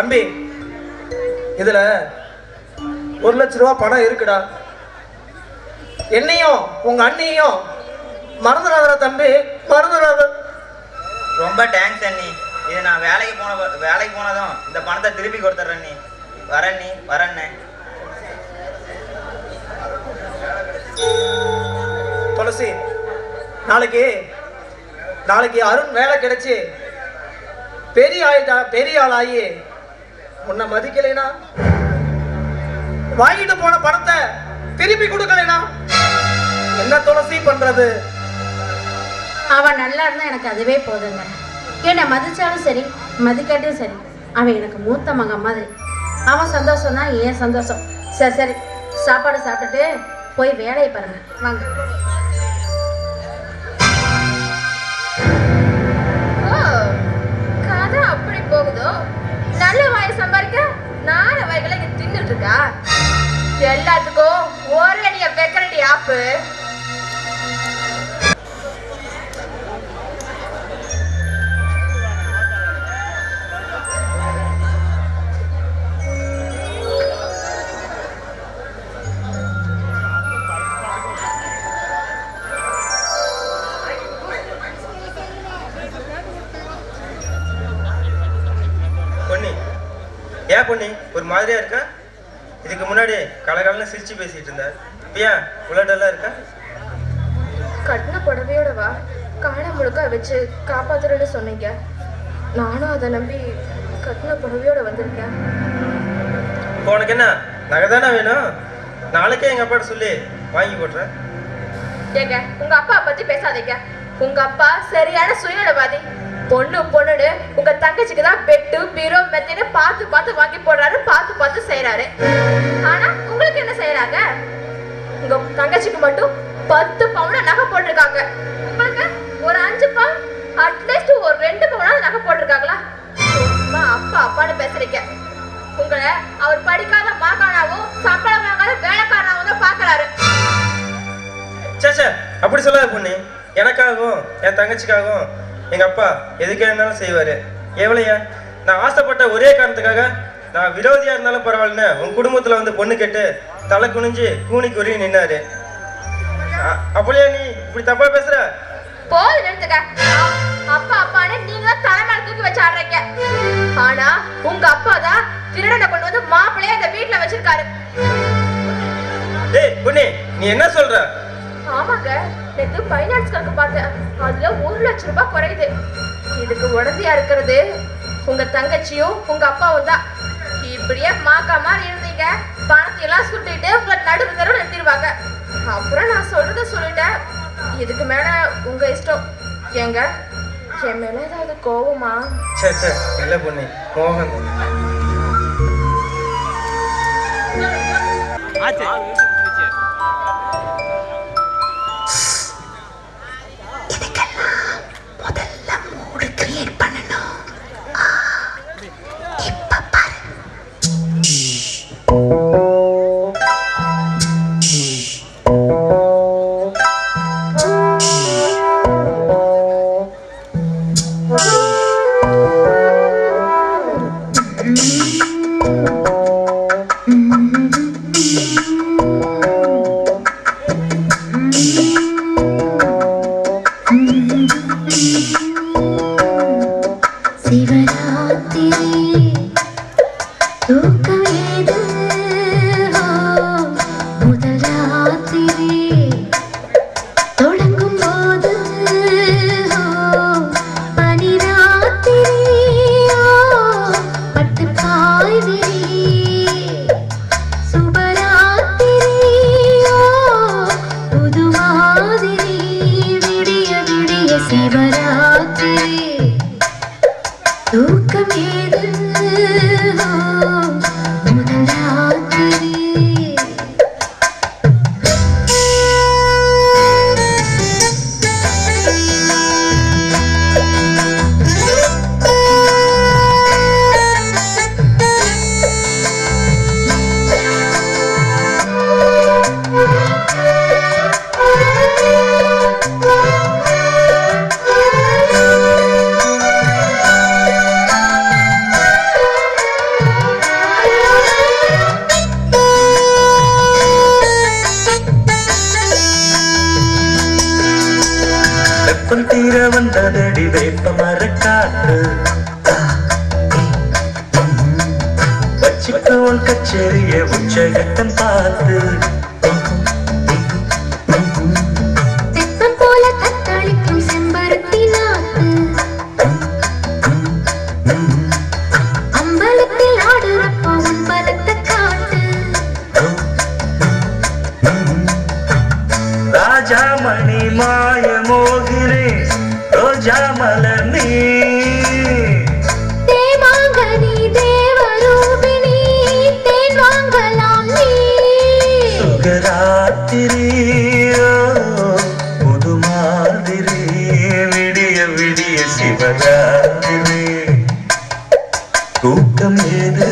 தம்பி இதுல ஒரு லட்ச ரூபா பணம் இருக்குடா. என்னையும் உங்க அண்ணியும் மறந்துடாத தம்பி மறந்துடாத. ரொம்ப தேங்க்ஸ் அண்ணி. இது நான் வேலைக்கு போன வேலைக்கு போனதும் இந்த பணத்தை திருப்பி கொடுத்துட்றேன் நீ வரேன் நீ வரேன்னே துளசி நாளைக்கு நாளைக்கு அருண் வேலை கிடைச்சு பெரிய ஆயிட்டா பெரிய ஆளாகி உன்னை மதிக்கலைனா? வாங்கிட்டு போன பணத்தை திருப்பி கொடுக்கலைனா? என்ன துளசி பண்றது? அவன் நல்லா இருந்தா எனக்கு அதுவே போதுங்க. என்னை மதிச்சாலும் சரி மதிக்காட்டியும் சரி அவன் எனக்கு மூத்த மகன் மாதிரி. அவன் சந்தோஷம் தான் ஏன் சந்தோஷம். சரி சரி சாப்பாடு சாப்பிட்டுட்டு போய் வேலையை பாருங்க. வாங்க. ஏன் பொன்னி ஒரு மாதிரியா இருக்கா? இதுக்கு முன்னாடி கலகலன்னு சிரிச்சு பேசிட்டு இருந்த இப்ப ஏன் உலடெல்லாம் இருக்கா? கட்டின புடவையோட வா. காடை முழுக்க வச்சு காப்பாத்துறேன்னு சொன்னீங்க. நானும் அதை நம்பி கட்டின புடவையோட வந்திருக்கேன். உனக்கு என்ன நகை தானே வேணும்? நாளைக்கே எங்க அப்பாட்ட சொல்லி வாங்கி போட்டுறேன். ஏங்க உங்க அப்பா பத்தி பேசாதீங்க. உங்க அப்பா சரியான சுயநலவாதி. பொண்ணு பொண்ணுன்னு உங்க தங்கச்சிக்கு தான் பெட்டு பீரோ மெத்தின்னு பார்த்து பார்த்து வாங்கி போடுறாரு பார்த்து பார்த்து செய்யறாரு ஆனா உங்களுக்கு என்ன செய்யறாங்க உங்க தங்கச்சிக்கு மட்டும் பத்து பவுன நகை போட்டிருக்காங்க. உங்களுக்கு ஒரு அஞ்சு பவுன் அட்லீஸ்ட் ஒரு ரெண்டு பவுனாவது நகை போட்டிருக்காங்களா? அப்பா அப்பான்னு பேசுறீங்க. உங்களை அவர் படிக்காத மாக்கானாவும் சம்பளம் வாங்காத வேலைக்காரனாவும் தான் பாக்குறாரு. சே அப்படி சொல்லாத பொண்ணு. எனக்காகவும் என் தங்கச்சிக்காகவும் எங்க அப்பா எதுக்கு வேணாலும் செய்வாரு. எவ்வளையா? நான் ஆசைப்பட்ட ஒரே காரணத்துக்காக நான் விரோதியா இருந்தாலும் பரவாயில்லன்னு உன் குடும்பத்துல வந்து பொண்ணு கேட்டு தலை குனிஞ்சு கூனி குறுகி நின்னாரு. அப்படியா நீ? இப்படி தப்பா பேசுற? போது நிறுத்துக்க. அப்பா அப்பான்னு நீங்க தலைமையில தூக்கி வச்சு ஆடுறீங்க. ஆனா உங்க அப்பா தான் திருடனை கொண்டு வந்து மாப்பிள்ளைய இந்த வீட்டுல வச்சிருக்காரு. டேய் பொண்ணு நீ என்ன சொல்ற? ஆமாங்க. நேத்து ஃபைனான்ஸ் கணக்கு பார்த்தேன். அதுல ஒரு லட்சம் ரூபாய் குறையுது. இதுக்கு உடந்தையா இருக்கிறது. உங்க தங்கச்சியும் உங்க அப்பாவும் தான். இப்படியே மாக்கா மாதிரி இருந்தீங்க. பணத்தை எல்லாம் சுட்டிட்டு உங்களை நடுவு தர நிறுத்திடுவாங்க. அப்புறம் நான் சொல்றத சொல்லிட்டேன். இதுக்கு மேல உங்க இஷ்டம். ஏங்க என் மேல ஏதாவது கோவமா? சே சே இல்ல பொண்ணு மோகன் குளிர தூக்கம் ஏது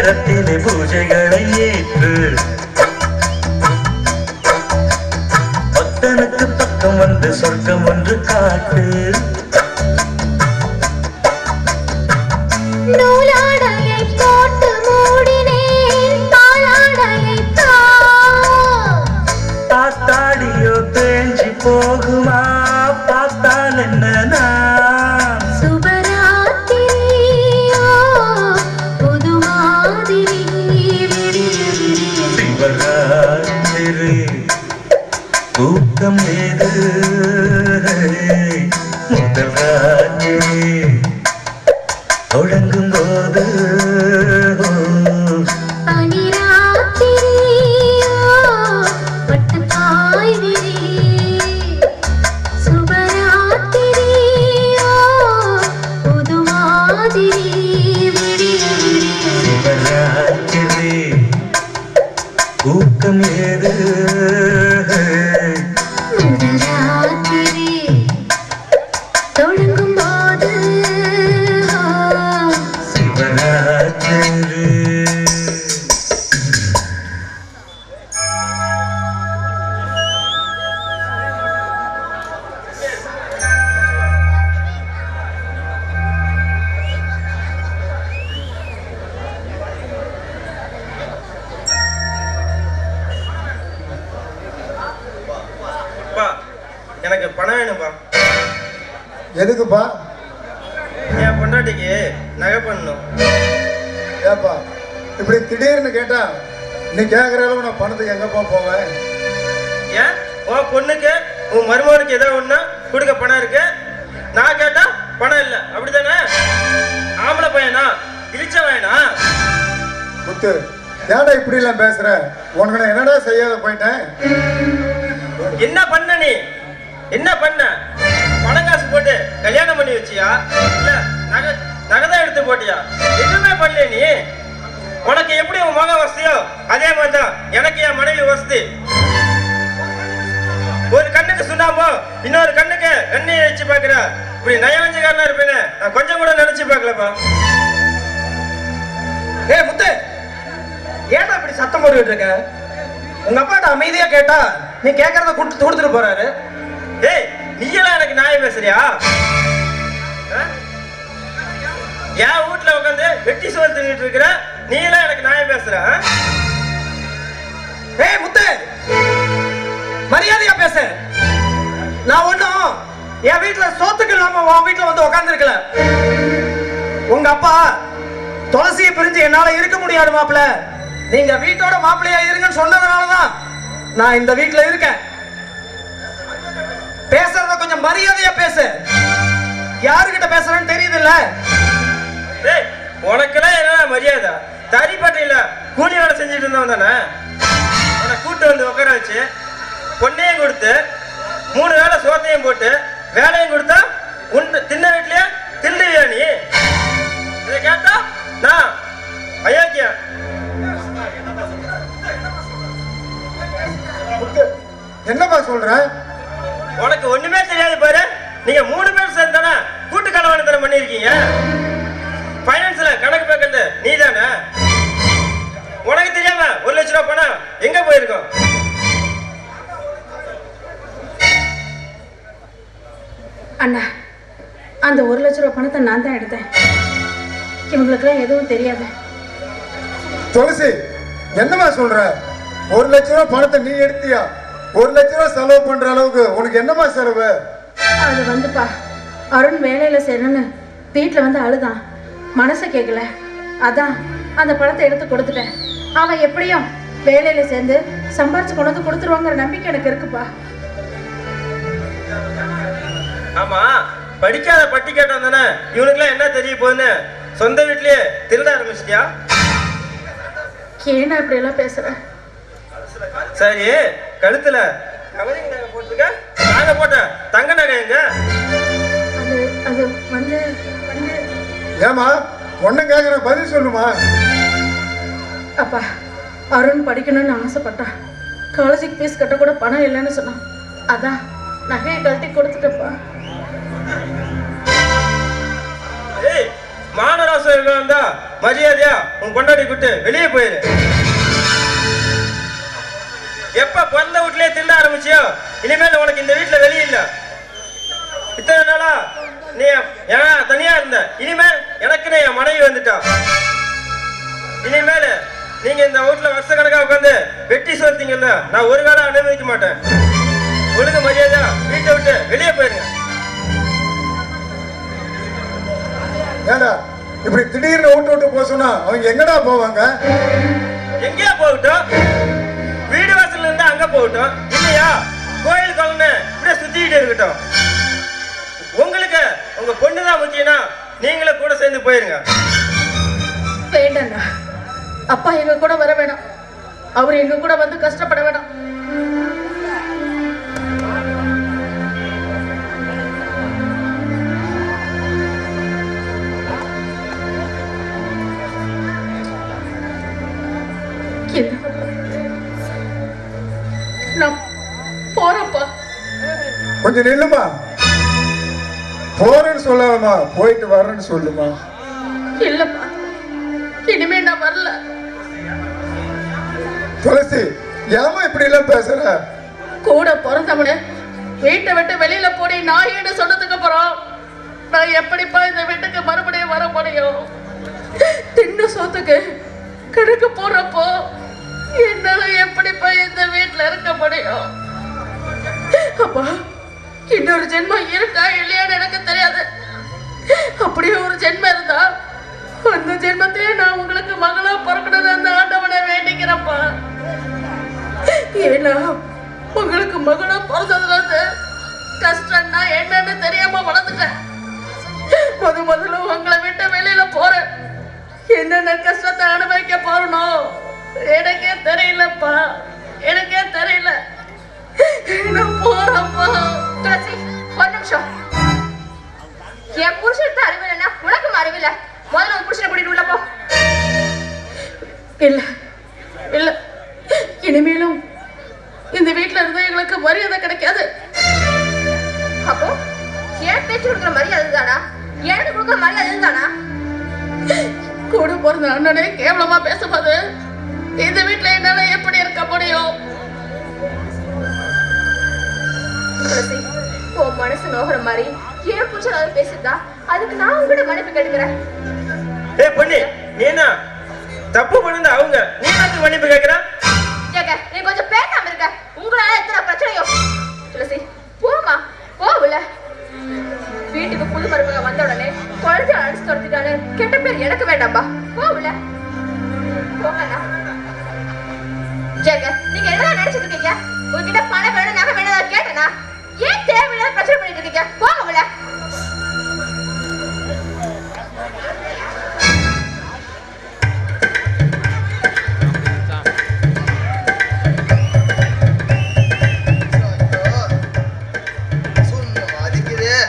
நேரத்திலே பூஜைகளை ஏற்று. பக்தனுக்கு பக்கம் வந்து சொர்க்கம் ஒன்று காட்டு. தூக்கம் ஏது முதல் ராத்திரி தொடங்கும் போது பனிராத்திரியோ பட்டு பணம் வேணும்பா எதுக்குப்பா? என் பொண்டாட்டிக்கு நகை பண்ணணும். ஏப்பா இப்படி திடீர்னு கேட்டா நீ கேட்குற அளவு நான் பணத்துக்கு எங்கப்பா போவேன்? ஏன்? உன் பொண்ணுக்கு உன் மருமகனுக்கு ஏதோ ஒண்ணா கொடுக்க பணம் இருக்கு. நான் கேட்டா பணம் இல்லை. அப்படிதானே ஆம்பளை பையனா? இழிச்ச வேணா முத்து ஏன்டா இப்படி எல்லாம் பேசுற? உனக்கு நான் என்னடா செய்யாத போயிட்டேன்? என்ன பண்ண நீ? வச்சியா இல்ல நகை நகை தான் எடுத்து போட்டியா? எதுவுமே பண்ணல நீ. உனக்கு எப்படி உன் மகன் வசதியோ அதே மாதிரி தான் எனக்கு என் மனைவி வசதி. ஒரு கண்ணுக்கு சுண்ணாம்போ இன்னொரு கண்ணுக்கு எண்ணெயை வச்சு பாக்குற இப்படி நயவஞ்சகாரனா இருப்பேன்னு நான் கொஞ்சம் கூட நினைச்சு பார்க்கலப்பா. ஏய் முத்து ஏன்டா இப்படி சத்தம் போட்டுக்கிட்டு இருக்க? உங்க அப்பாட்ட அமைதியா கேட்டா நீ கேட்கறத கொடுத்து கொடுத்துட்டு போறாரு. டேய் நீயெல்லாம் எனக்கு நியாயம் பேசுறியா? என் வீட்டுல உட்காந்து வெட்டி சோறு தின்னுட்டு இருக்கிற? நீ எல்லாம் எனக்கு நியாயம் பேசுற ஏய் முத்து! மரியாதையா பேசு. நான் ஒண்ணும் என் வீட்டுல சோத்துக்கு இல்லாம உன் வீட்டுல வந்து உட்காந்துருக்கல உங்க அப்பா துளசியை பிரிஞ்சு என்னால இருக்க முடியாது மாப்பிள நீங்க வீட்டோட மாப்பிள்ளையா இருங்கன்னு சொன்னதுனாலதான் நான் இந்த வீட்டுல இருக்கேன். பேசுறத கொஞ்சம் மரியாதையா பேசு. யாருகிட்ட பேசுறேன்னு தெரியுதுல்ல? டேய் உனக்கெல்லாம் என்ன மரியாதை? தறிப்பட்டையில கூலி வேலை செஞ்சுட்டு இருந்தவன் தானே? உன்னை கூட்டு வந்து உட்கார வச்சு பொண்ணையும் கொடுத்து மூணு வேளை சோத்தையும் போட்டு வேலையும் கொடுத்தா உன் தின்ன வீட்லயே தில்லுவியா நீ? இதை கேட்டா நான் அயோக்கியா என்னப்பா சொல்ற? உனக்கு ஒண்ணுமே தெரியாது பாரு. நீங்க மூணு பேர் சேர்ந்து தானே கூட்டு கலவாணித்தனம் பண்ணிருக்கீங்க பைனான்ஸ்ல கணக்கு பார்க்கறது நீ தானே உனக்கு தெரியாம ஒரு லட்ச ரூபாய் பணம் எங்க போயிருக்கோம்? அண்ணா அந்த ஒரு லட்ச ரூபா பணத்தை நான் தான் எடுத்தேன். இவங்களுக்குலாம் எதுவும் தெரியாது. துளசி என்னம்மா சொல்ற? ஒரு லட்ச ரூபா பணத்தை நீ எடுத்தியா? ஒரு லட்ச ரூபா செலவு பண்ற அளவுக்கு உனக்கு என்னம்மா செலவு? அது வந்துப்பா. அருண் வேலையில செய்யணும்னு வீட்டில் வந்து அழுதான். மனசை கேட்கல அதான் அந்த பணத்தை எடுத்து கொடுத்துட்டேன். அவன் எப்படியும் வேலையில சேர்ந்து சம்பாரிச்சு கொண்டு வந்து கொடுத்துருவாங்கிற நம்பிக்கை எனக்கு இருக்குப்பா. ஆமா படிக்காத பட்டி கேட்டான் தானே? இவனுக்குலாம் என்ன தெரிய போகுதுன்னு? சொந்த வீட்லயே திருட ஆரம்பிச்சிட்டியா? ஏன்னா இப்படி எல்லாம் பேசுற? சரி கழுத்துல போட்டுருக்க. நாங்க போட்ட தங்க நகை எங்க? ஏமா ஒன்னும் கேக்குற பதில் சொல்லுமா? அப்பா அருண் படிக்கணும்னு ஆசைப்பட்டான் காலேஜுக்கு ஃபீஸ் கட்ட கூட பணம் இல்லைன்னு சொன்னான். அதான் நகையை கழட்டி கொடுத்துட்டப்பா ஏய் மானராசம் இருந்தா மரியாதையா உன் பொண்டாடி கூட்டு வெளியே போயிரு. எப்ப பிறந்த வீட்லயே தின்ன ஆரம்பிச்சியோ? இனிமேல் உனக்கு இந்த வீட்டுல வெளியே இல்ல. இத்தனை நாளா நீ ஏன் தனியா இருந்த. இனிமேல் எனக்குன்னு என் மனைவி வந்துட்டா. இனிமேல் நீங்க இந்த வீட்டுல வருஷ கணக்கா உட்காந்து வெட்டி சொல்லிட்டீங்கல்ல நான் ஒரு காலம் அனுமதிக்க மாட்டேன். ஒழுங்கு மரியாதையா வீட்டை விட்டு வெளியே போயிருங்க. ஏடா இப்படி திடீர்னு விட்டு விட்டு போக சொன்னா அவங்க எங்கடா போவாங்க? எங்கேயா போகட்டும். வீடு வாசல்ல இருந்து அங்க போகட்டும். இல்லையா? கோயில் குழந்தை இப்படியே சுத்திக்கிட்டு இருக்கட்டும். உங்களுக்கு உங்க பொண்ணு தான் முக்கியம்னா நீங்களும் கூட சேர்ந்து போயிருங்க. வேண்டாண்ணா அப்பா எங்க கூட வர வேணாம். அவர் எங்க கூட வந்து கஷ்டப்பட வேணாம். என்ன? கொஞ்சம் நில்லுமா? போறேன்னு சொல்லாதம்மா. போயிட்டு வரேன்னு சொல்லுமா. இல்லப்பா இனிமே நான் வரல. துளசி ஏமா இப்படி எல்லாம் பேசுற? கூட பிறந்தவனு வீட்டை விட்டு வெளியில போடி நாயின்னு சொன்னதுக்கு அப்புறம் நான் எப்படிப்பா இந்த வீட்டுக்கு மறுபடியும் வர முடியும்? தின்னு சோத்துக்கு கணக்கு போடுறப்போ என்னால எப்படிப்பா இந்த வீட்டுல இருக்க முடியும்? இன்னொரு ஜென்மம் இருக்கா இல்லையான்னு எனக்கு தெரியாது. அப்படியே ஒரு ஜென்மம் இருந்தா அந்த ஜென்மத்தையே நான் உங்களுக்கு மகளா பிறக்கணும்னு அந்த ஆண்டவனை வேண்டிக்கிறப்பா ஏன்னா உங்களுக்கு மகளா பிறந்ததுல இருந்து கஷ்டம்னா என்னன்னு தெரியாம வளர்ந்துட்டேன். முத முதல்ல உங்களை விட்டு வெளியில போறேன். என்னென்ன கஷ்டத்தை அனுபவிக்க போறணும் எனக்கே தெரியலப்பா. எனக்கே தெரியல. நான் போறப்பா துளசி ஒரு நிமிஷம். என் புருஷனுக்கு அறிவு இல்லைன்னா உனக்கும் அறிவு முதல்ல உன் புருஷனை கூட்டிட்டு உள்ள போ. இல்ல இல்ல. இனிமேலும் இந்த வீட்ல இருந்தா எங்களுக்கு மரியாதை கிடைக்காது. அப்போ ஏன் பேச்சு கொடுக்குற மரியாதை தானா எனக்கு கொடுக்குற மரியாதை தானா கூட பிறந்த அண்ணனே கேவலமா பேசும்போது இந்த வீட்ல என்னால எப்படி இருக்க முடியும்? உன் மனசு நோகிற மாதிரி என் புருஷன் அதை பேசிட்டா அதுக்கு நான் உங்ககிட்ட மன்னிப்பு கேட்டுக்கிறேன். ஏய் பொண்ணு நீ என்ன தப்பு பண்ணுது அவங்க நீ எனக்கு மன்னிப்பு கேட்கிற ஏங்க நீ கொஞ்சம் பேசாம இருக்க. உங்களால எத்தனை பிரச்சனையோ. துளசி போமா போகல. வீட்டுக்கு புது மருமக வந்த உடனே குழந்தை அடிச்சு துரத்திட்டானு கெட்ட போங்கப்பா போகல. போங்கண்ணா சரிங்க நீங்க என்ன நினைச்சிட்டு இருக்கீங்க? உங்ககிட்ட பணம் வேணும் நகை வேணும் நான் கேட்டேனா? ஏன் தேவையில்லாத பிரச்சனை பண்ணிட்டு இருக்கீங்க? போங்க உள்ள.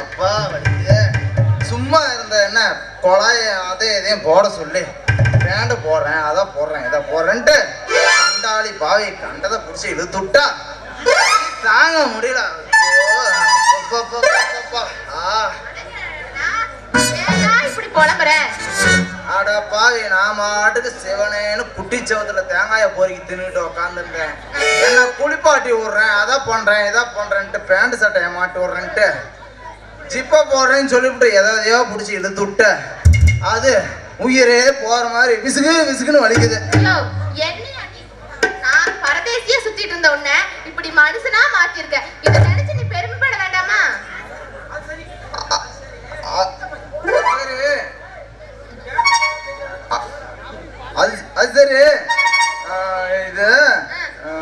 அப்பா சும்மா இருந்த என்ன இதையும் போட சொல்லி. பேண்ட் போடுறேன் அதை போடுறேன் இதை போடுறேன்ட்டு கண்டாளி பாவி கண்டதை பிடிச்சி இழுத்துட்டா. தாங்க முடியல. பாவி நான் மாட்டுக்கு சிவனேன்னு குட்டி சவத்துல தேங்காய பொறுக்கி தின்னுட்டு உக்காந்துருந்தேன் என்ன குளிப்பாட்டி விடுறேன் அதை பண்றேன் இதை பண்றேன்ட்டு பேண்ட் சட்டையை மாட்டி விடுறேன்ட்டு ஜிப்பை போடுறேன்னு சொல்லிவிட்டு எதை எதையோ பிடிச்சி இழுத்து விட்டு அது உயிரே போற மாதிரி விசுகு விசுகுன்னு வலிக்குது பரதேசியா சுத்திட்டு இருந்த உன்னை இப்படி மனுஷனா மாத்திருக்க இதை நினைச்சு நீ பெருமைப்பட வேண்டாமா அது அது சரி இது ஆ,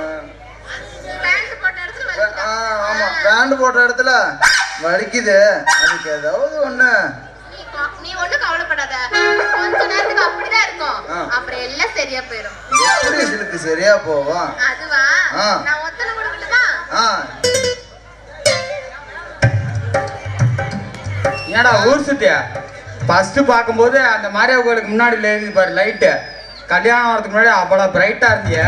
பேண்ட் போட்ட இடத்துல ஆ, வலிக்குதா? ஆமா பேண்ட் போட்ட இடத்துல வலிக்குது. அதுக்கு ஏதாவது நீ ஒண்ணும் கவலைப்படாத. கொஞ்ச நேரத்துக்கு அப்படிதான் இருக்கும். ஆ. அப்புறம் எல்லாம் சரியா போயிடும் எப்படி இதுக்கு சரியா போகும்? அதுவா. நான் ஒத்தனை ஏடா ஊர் சுத்தியா? ஃபர்ஸ்ட் பார்க்கும்போது அந்த மாரியா கோயிலுக்கு முன்னாடி எழுதி பாரு லைட்டு கல்யாணம் வரதுக்கு முன்னாடி அவ்வளோ பிரைட்டா இருந்திய.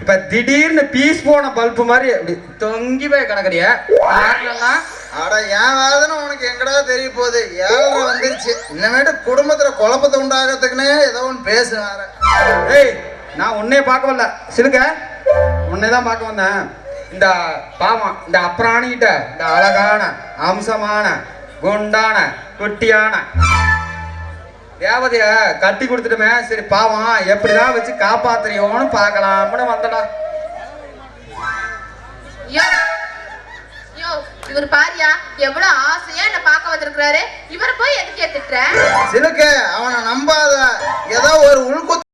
இப்ப திடீர்னு பீஸ் போன பல்பு மாதிரி அப்படி தொங்கி போய் கிடக்குறிய. அட என் வேதனை உனக்கு எங்கடா தெரிய போகுது? ஏழரை வந்துருச்சு. இன்னமேட்டு குடும்பத்துல குழப்பத்தை உண்டாகிறதுக்குன்னே ஏதோ ஒன்று பேசு வேற. ஏய் நான் உன்னைய பார்க்க வரல. சிலுக்க உன்னை தான் பார்க்க வந்தேன். இந்த பாவம் இந்த அப்புறாணிகிட்ட இந்த அழகான அம்சமான குண்டான குட்டியான. தேவதைய கட்டி கொடுத்துட்டுமே சரி பாவம் எப்படிதான் வச்சு காப்பாத்துறியோன்னு பார்க்கலாம்னு வந்தடா இவர் பாரியா எவ்வளவு ஆசையா என்ன பார்க்க வந்திருக்கிறாரு. இவர் போய் எதுக்கு ஏத்துட்டுற சிலுக்கு அவனை நம்பாத ஏதோ ஒரு உள்குத்து